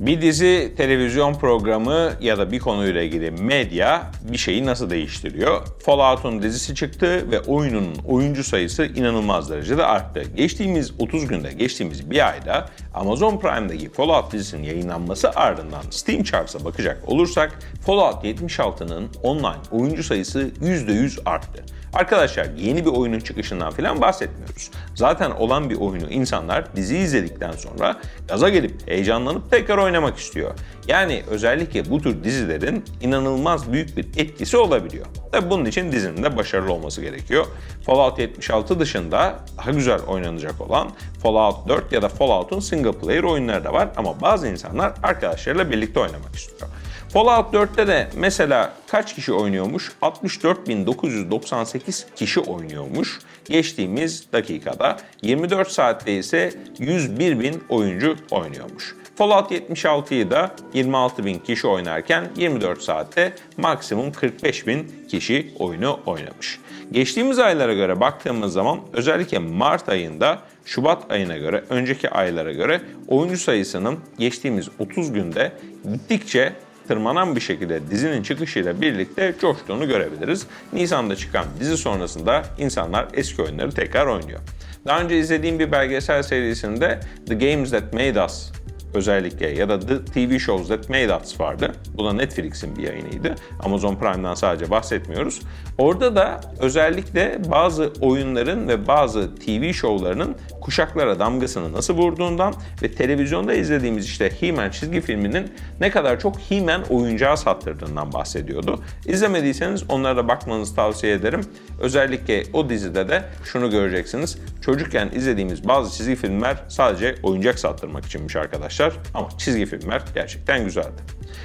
Bir dizi, televizyon programı ya da bir konuyla ilgili medya bir şeyi nasıl değiştiriyor? Fallout'un dizisi çıktı ve oyunun oyuncu sayısı inanılmaz derecede arttı. Geçtiğimiz 30 günde, geçtiğimiz bir ayda Amazon Prime'daki Fallout dizisinin yayınlanması ardından Steam Charts'a bakacak olursak Fallout 76'nın online oyuncu sayısı %100 arttı. Arkadaşlar yeni bir oyunun çıkışından falan bahsetmiyoruz. Zaten olan bir oyunu insanlar dizi izledikten sonra gaza gelip heyecanlanıp tekrar oynamak istiyor. Yani özellikle bu tür dizilerin inanılmaz büyük bir etkisi olabiliyor. Tabi bunun için dizinin de başarılı olması gerekiyor. Fallout 76 dışında daha güzel oynanacak olan Fallout 4 ya da Fallout'un single player oyunları da var ama bazı insanlar arkadaşlarıyla birlikte oynamak istiyor. Fallout 4'te de mesela kaç kişi oynuyormuş? 64.998 kişi oynuyormuş. Geçtiğimiz dakikada 24 saatte ise 101.000 oyuncu oynuyormuş. Fallout 76'yı da 26.000 kişi oynarken 24 saatte maksimum 45.000 kişi oyunu oynamış. Geçtiğimiz aylara göre baktığımız zaman özellikle Mart ayında Şubat ayına göre, önceki aylara göre oyuncu sayısının geçtiğimiz 30 günde gittikçe tırmanan bir şekilde dizinin çıkışıyla birlikte coştuğunu görebiliriz. Nisan'da çıkan dizi sonrasında insanlar eski oyunları tekrar oynuyor. Daha önce izlediğim bir belgesel serisinde The Games That Made Us özellikle ya da The TV Shows That Made Us vardı. Bu da Netflix'in bir yayınıydı. Amazon Prime'dan sadece bahsetmiyoruz. Orada da özellikle bazı oyunların ve bazı TV şovlarının kuşaklara damgasını nasıl vurduğundan ve televizyonda izlediğimiz işte He-Man çizgi filminin ne kadar çok He-Man oyuncağı sattırdığından bahsediyordu. İzlemediyseniz onlara da bakmanızı tavsiye ederim. Özellikle o dizide de şunu göreceksiniz. Çocukken izlediğimiz bazı çizgi filmler sadece oyuncak sattırmak içinmiş arkadaşlar. Ama çizgi filmler gerçekten güzeldi.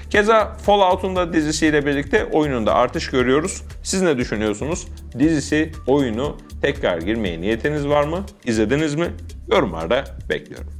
Keza Fallout'un da dizisiyle birlikte oyununda artış görüyoruz. Siz ne düşünüyorsunuz? Dizisi, oyunu Tekrar girmeye niyetiniz var mı? İzlediniz mi? Yorumlarda bekliyorum.